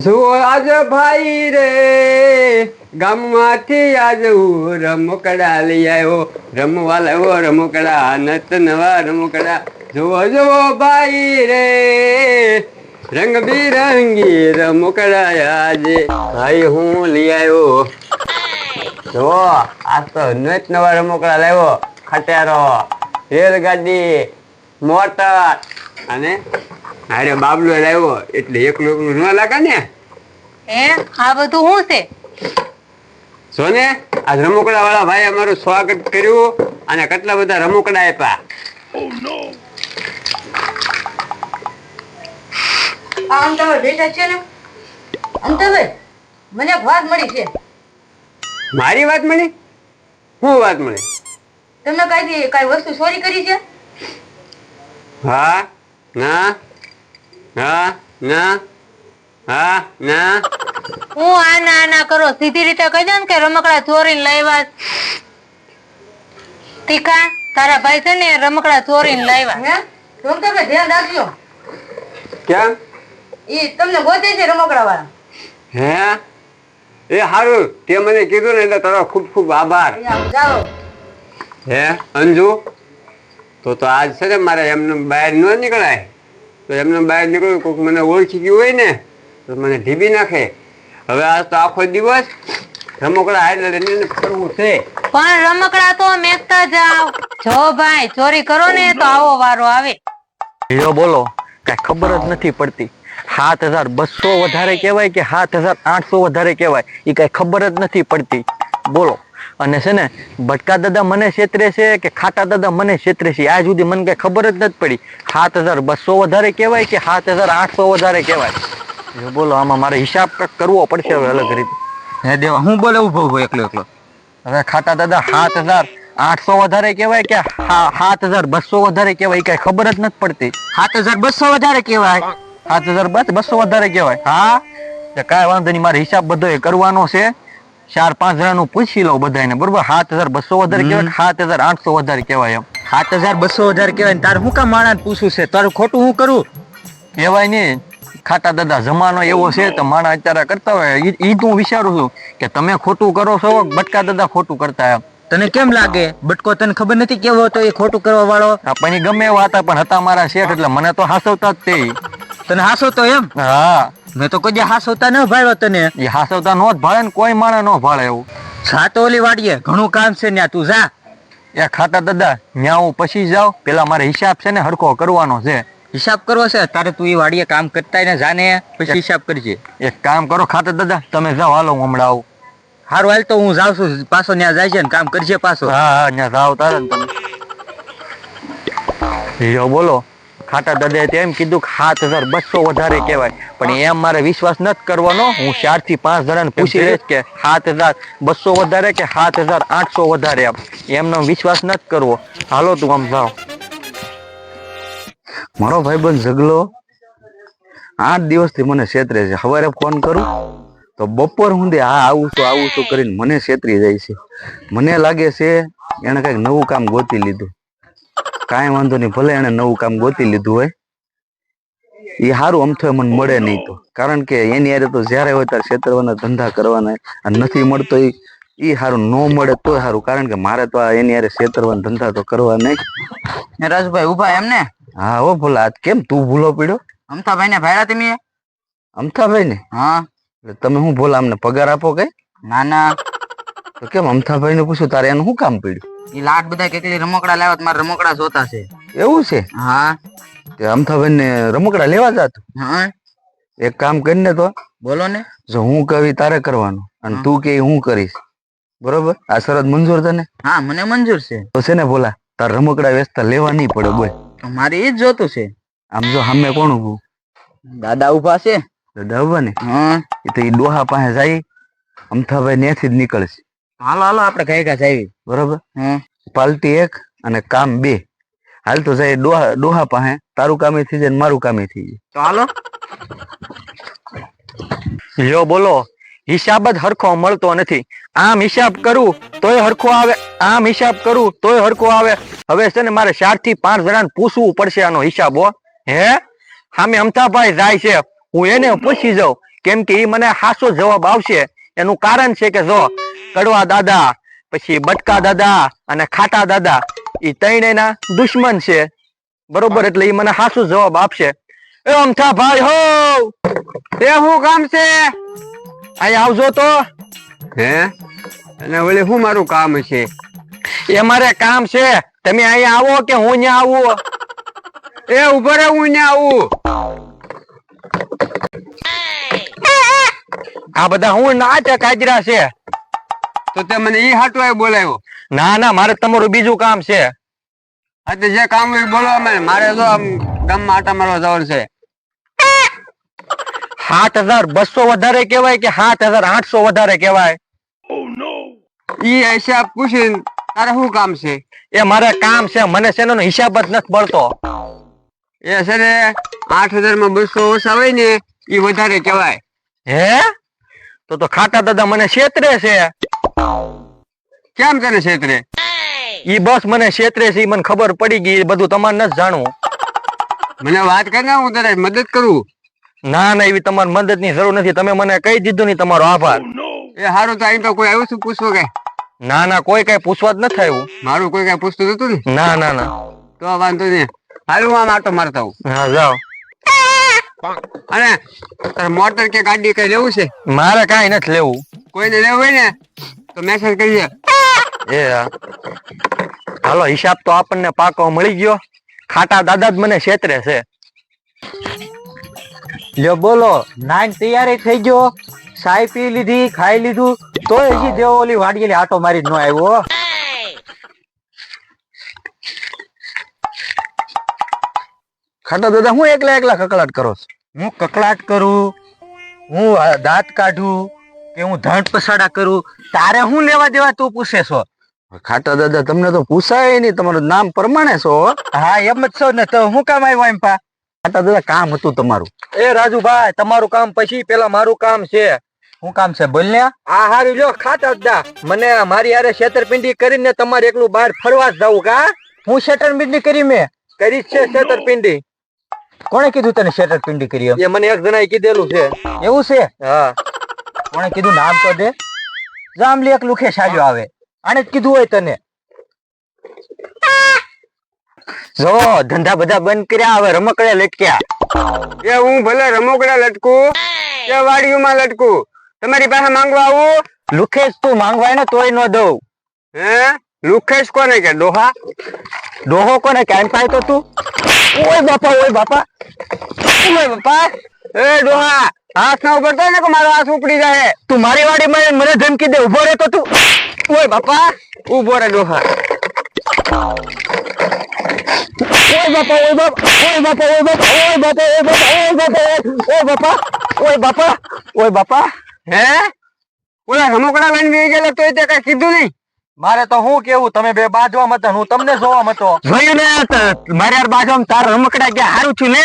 આજ ભાઈ રે, ગામમાંથી આજ હું રમકડા લઈ આવ્યો. રમવા લાવ્યો રમકડા નત નવા રમકડા જુઓ જુઓ ભાઈ રે, રંગબેરંગી રમકડા આજે ભાઈ હું લઈ આવ્યો. જુઓ, આ તો નત નવા રમકડા લાવ્યો. ખટારો, રેલગાડી, મોટર અને અરે બાબલો લાવ્યો એટલે એકલું એકલું ન લાગે ને. હે? આ બધું શું છે? સોને આ રમકડા વાળા ભાઈ અમારું સ્વાગત કર્યું અને કેટલા બધા રમકડા આપ્યા. આ અંતભાઈ બેઠા છે ને? અંતભાઈ મને એક વાત મળી છે. મારી વાત મળી? શું વાત મળી? તમે કઈ કઈ વસ્તુ ચોરી કરી છે? હા ના. હા ના હા ના. હું આના આના કરો? સીધી રીતે કહી દે ને કે રમકડા ચોરીને લાવ્યા ટીકા તારા ભાઈ છે ને રમકડા ચોરીને લાવ્યા. હે? તમે તમે ધ્યાન રાખજો. કેમ? એ તમને ગોતે છે રમકડા વાળા હે? એ સારું તે મને કીધું ને એટલે તારો ખૂબ ખૂબ આભાર. જાઓ. હે અંજુ? તો તો આજ છે ને મારે એમને બહાર ન નીકળાય. તો એમને બહાર નીકળ્યું કોઈક મને ઓળખી ગયું હોય ને તો મને ઢીબી નાખે. હવે આ તો આખો દિવસ રમકડા હાલ લઈને ફરવું છે. પણ રમકડા તો મેકતા જાવ જો ભાઈ ચોરી કરો ને તો આવો વારો આવે. જો બોલો કઈ ખબર જ નથી પડતી. સાત હજાર બસો વધારે કહેવાય કે સાત હજાર આઠસો વધારે કહેવાય? એ કઈ ખબર જ નથી પડતી. બોલો. અને છે ને ભટકા દાદા મને છેતરે છે કે ખાટા દાદા મને છેતરે છે? આજ સુધી મને કઈ ખબર જ નથી પડી. સાત હજાર બસો વધારે કહેવાય કે સાત હજાર આઠસો વધારે કહેવાય? બોલો આમાં મારે હિસાબ કરવો પડશે હવે અલગ રીતે. હે દેવા હું બોલે ઊભો ઊભો એકલો એકલો. હવે ખાટા દાદા સાત હજાર આઠસો વધારે કહેવાય કે સાત હજાર બસો વધારે કહેવાય કઈ ખબર જ નથી પડતી. સાત હજાર બસો વધારે કહેવાય? સાત હજાર બસ બસો વધારે કહેવાય. હા? કાંઈ વાંધો નહીં મારે હિસાબ બધો એ કરવાનો છે. ચાર પાંચ જણાનું પૂછી લઉં બધાને બરોબર? સાત હજાર બસો વધારે કહેવાય સાત હજાર આઠસો વધારે કહેવાય એમ. સાત હજાર બસો વધારે કહેવાય તારે હું કામ માણસ પૂછવું છે? તારું ખોટું હું કરું? કહેવાય નહીં. ખાટા દાદા જમાનો એવો છે તો માણા અત્યારે કરતા હોય. ઈ તો હું વિચારું છું કે તમે ખોટું કરો છો બટકા દાદા ખોટું કરતા એમ. તને કેમ લાગે? બટકો તને ખબર નથી કેવો હતો એ ખોટું કરવા વાળો આપણને ગમે એવા હતા પણ હતા મારા શેઠ એટલે મને તો હાસવતા જ તે તને હાસવતો એમ? હા. મેં તો કોઈ હાસવતા ન ભાળ્યો તને. એ હાસવતા નો જ ભાળે ને કોઈ માણે નો ભાળે એવું. સાતો ઓલી વાડીએ ઘણું કામ છે ત્યાં તું જા. એ ખાતા દાદા ન્યા હું પછી જાઉં. પેલા મારે હિસાબ છે ને હરખો કરવાનો છે. હિસાબ કરવો છે? તારે તું એ વાડીએ કામ કરતા ને જાને પછી હિસાબ કરજે. એક કામ કરો ખાતા દાદા તમે જાઓ હાલો હું હમણાં આવું. હારું હાલ તો હું જાઉં છું. પાછો ત્યાં જાય છે ને કામ કરજે પાછો. હા હા ત્યાં જાઓ તારે ને તમે. બોલો. ખાટા દાદાએ તો એમ કીધું કે સાત હજાર બસો વધારે કહેવાય. પણ એમ મારે વિશ્વાસ નથી કરવાનો. હું ચારથી પાંચ જણાને પૂછી લઈશ કે સાત હજાર બસો વધારે કે સાત હજાર આઠસો વધારે આપ એમનો વિશ્વાસ નથી કરવો. હાલો તું આમ જાઓ. મારો ભાઈબંધ ઝગલો આઠ દિવસથી મને છેતરે છે. સવારે ફોન કરું તો બપોર સુધી હા આવું છું આવું છું કરીને મને છેતરી જાય છે. મને લાગે છે એને કંઈક નવું કામ ગોતી લીધું. કાંઈ વાંધો નહીં ભલે એને નવું કામ ગોતી લીધું હોય. એ સારું અમથો મને મળે નહીં તો. કારણ કે એની યારે તો જ્યારે હોય ત્યારે છેતરવાના ધંધા કરવાના અને નથી મળતો એ એ સારું ન મળે તોય સારું કારણ કે મારે તો એની યારે છેતરવાના ધંધા તો કરવા નહીં. રાજભાઈ ઊભા એમ ને? હા હો ભોલા આજ કેમ તું ભૂલો પડ્યો? અમથાભાઈ ને ભાડ્યા તમે? અમથાભાઈ ને હા. એટલે તમે શું ભોલા અમને પગાર આપો કઈ ના ના. તો કેમ અમથાભાઈ ને પૂછ્યું તારે એનું શું કામ પડ્યું? એ લાટ બધા કેટલી રમકડા લાવ્યા મારા રમકડા જોતા છે. એવું છે? હા. તે અમથાભાઈ ને રમકડા લેવા જાત. હા. એક કામ કરીને તો બોલો ને. જો હું કવિ તારે કરવાનું અને તું કે હું કરીશ. બરોબર? આ શરત મંજૂર તને? હા મને મંજૂર છે. તો છે ને બોલા તાર રમકડા વેચતા લેવા નહીં પડે બોલ. મારે એ જ જોતું છે. આમ જો સામે કોણ ઉભું દાદા ઊભા છે. દાદા ઊભા ને? હા. એ તો એ ડોહા પાસે જાય અમથાભાઈ નેથી જ નીકળશે. હાલો હાલો આપણે કઈ જાવી બરોબર? પાલટી એક અને કામ બે. હાલ તો જાય ડોહા ડોહા પાસે. તારું કામે થઈ જાય મારું કામે થઈ જાય. તો હાલો. લ્યો બોલો. હિસાબ જ હરખો મળતો નથી. આમ હિસાબ કરું તોય હરખો આવે. આમ હિસાબ કરું તોય હરખો આવે. હવે છે ને મારે ચારથી પાંચ જણાને પૂછવું પડશે આનો હિસાબ હો. હે? સામે અમથાભાઈ જાય છે. હું એને પૂછી જાઉં. કેમ કે એ મને હાસો જવાબ આવશે. એનું કારણ છે કે જો કડવા દાદા પછી બટકા દાદા અને ખાટા દાદા. ઈ ત્રણેયના દુશ્મન છે. બરોબર? એટલે એ મને હાસુ જવાબ આપશે. એ અમથા ભાઈ હો! તે શું કામ છે? અહીં આવજો તો. હે? અને ઓલે શું મારું કામ છે? એ મારે કામ છે. તમે અહીંયા આવો કે હું ત્યાં આવું? એ ઊભો રે હું ને આવું. આ બધા હું નાટક હાજરા છે. તો તે મને ઈ હાટવાય બોલાવ્યો. ના ના મારે તમારું બીજું કામ છે. આજે જે કામ હોય બોલો મને મારે તો આમ ગામમાં આટા મારવા જવાનું છે. સાત હજાર બસો વધારે કેવાય કે સાત હજાર આઠસો વધારે કેવાય ઈ હિસાબ પૂછીને તારે શું કામ છે? એ મારે કામ છે મને છે એનો હિસાબ જ નથી મળતો એ છે ને આઠ હજારમાં બસો ઓછા હોય ને ઈ વધારે કેવાય હે? તો તો ખાટા દાદા મને છેતરે છે. કેમ તને છેતરે? ઈ બસ મને છેતરે છે મને ખબર પડી ગઈ બધું તમારે નથી જાણવું. મને વાત કર ને હું તારે મદદ કરું. ના ના એવી તમારી મદદની જરૂર નથી. તમે મને કહી દીધું નહીં તમારો આભાર. એ સારું તો અહીં તો કોઈ આવ્યું છું પૂછવું કે ના ના કોઈ કઈ પૂછવા જ નથી આવ્યું. મારું કોઈ કઈ પૂછતું હતું ને? ના ના ના. તો વાંધો નહીં. હાલું આમ આટો મારતા હું હા જાઓ. અને તારે મોટર કે ગાડી કઈ લેવું છે? મારે કઈ નથી લેવું. કોઈને લેવું હોય ને? તો મેસેજ કરજે એ હાલો, હિસાબ તો આપણને પાકો મળી ગયો. ખાટા દાદા જ મને છેતરે છે. લ્યો, બોલો, નાઈન તૈયારી થઈ ગયો. સાઈ પી લીધી, ખાઈ લીધું. તો હજી દેવો ઓલી વાડીએલી આટો મારી ન આવ્યો ખાટા દાદા, હું એકલા એકલા કકડાટ કરો હું કકળાટ કરું, હું દાંત કાઢું કે હું ધંટ પસાડા કરું તારે હું લેવા દેવા તું પૂછે છો? ખાટા દાદા તમને તો પૂછાય નહીં તમારું નામ પ્રમાણે છો. હા એમ જ છો ને તો હું કામ આવ્યો એમ પા? ખાટા દાદા કામ હતું તમારું. એ રાજુભાઈ તમારું કામ પછી પેલા મારું કામ છે. શું કામ છે બોલ ને આ. હારું જો ખાતા જ દા મને મારી હારે છેતરપિંડી કરીને તમારે એકલું બહાર ફરવા જવું કા? હું છેતરપિંડી કરી મેં? કરી છે છેતરપિંડી. કોણે કીધું તને છેતરપિંડી કરી એ મને એક જણાએ કીધેલું છે. એવું છે? હા. કોણે કીધું નામ તો દે. જામલી એક લુખે સાજો આવે. આને જ કીધું હોય તને. જો ધંધા બધા બંધ કર્યા હવે રમકડે લટક્યા. એ હું ભલે રમકડા લટકું કે વાડીઓમાં લટકું. તમારી પાસે માંગવા આવું? લુખેશ તું માંગવાય ને તોય ન દઉં. હે? લુખેશ કોને કે? ડોહા? ડોહો કોને કેમ પાય તો તું. ઓય બાપા ઓય બાપા. ઓય બાપા. એ ડોહા, હાથ ના ઉપર ને કે મારો હાથ ઉપડી જાય? તું મારી વાડીમાં મને ધમકી દે ઊભો રહે તો. તું ઓય બાપા ઊભો રે ડોહા. ઓય બાપા ઓય બાપા ઓય બાપા ઓય બાપા ઓય બાપા ઓય બાપા ઓય બાપા ઓય બાપા ઓય બાપા હે? ઓલા રમકડા લઈને બેસી ગયેલા તોય તે કઈ કીધું નહીં? મારે તો હું કેવું, તમે બે બાજવા મત હું તમને જોવા મતો જોયું ને મારે બાજવા બાજુ તાર રમકડા ગયા હારું છું ને?